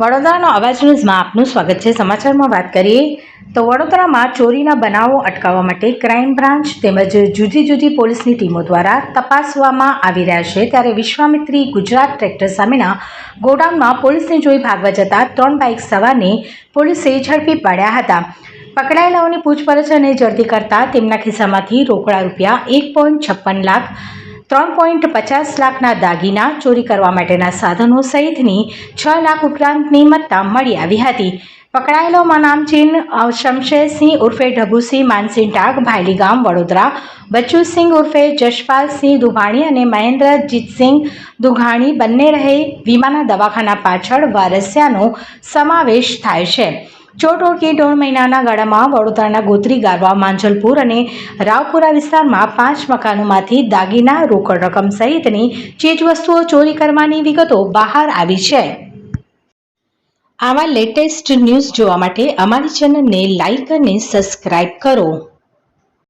વડોદરાનો અવાજ ન્યૂઝમાં આપનું સ્વાગત છે. સમાચારમાં વાત કરીએ તો વડોદરામાં ચોરીના બનાવો અટકાવવા માટે ક્રાઇમ બ્રાન્ચ તેમજ જુદી જુદી પોલીસની ટીમો દ્વારા તપાસવામાં આવી રહ્યા છે. ત્યારે વિશ્વામિત્રી ગુજરાત ટ્રેક્ટર સામેના ગોડાઉનમાં પોલીસને જોઈ ભાગવા જતા ત્રણ બાઇક સવારને પોલીસે ઝડપી પાડ્યા હતા. પકડાયેલાઓની પૂછપરછ અને ઝડપી કરતા તેમના ખિસ્સામાંથી રોકડા રૂપિયા એક લાખ ત્રણ પોઈન્ટ પચાસ લાખના દાગીના ચોરી કરવા માટેના સાધનો સહિતની છ લાખ ઉપરાંતની મત્તા મળી આવી હતી. પકડાયેલોમાં નામચીન અ, શમશેરસિંહ ઉર્ફે ઢબુસિંહ માનસિંહ ટાગ ભાયલી ગામ વડોદરા બચ્ચુસિંહ ઉર્ફે જશપાલસિંહ દુભાણી અને મહેન્દ્રજીતસિંહ દુઘાણી બંને રહે વીમાના દવાખાના પાછળ વારસિયાનો સમાવેશ થાય છે. ટોળકી દોઢ મહિનાના ગાળામાં વડોદરાના ગોત્રી ગારવા માંજલપુર અને રાવપુરા વિસ્તારમાં પાંચ મકાનોમાંથી દાગીના, રોકડ રકમ સહિતની ચીજવસ્તુઓ ચોરી કરવાની વિગતો બહાર આવી છે. આવા લેટેસ્ટ ન્યૂઝ જોવા માટે અમારી ચેનલને લાઇક અને સબસ્ક્રાઇબ કરો.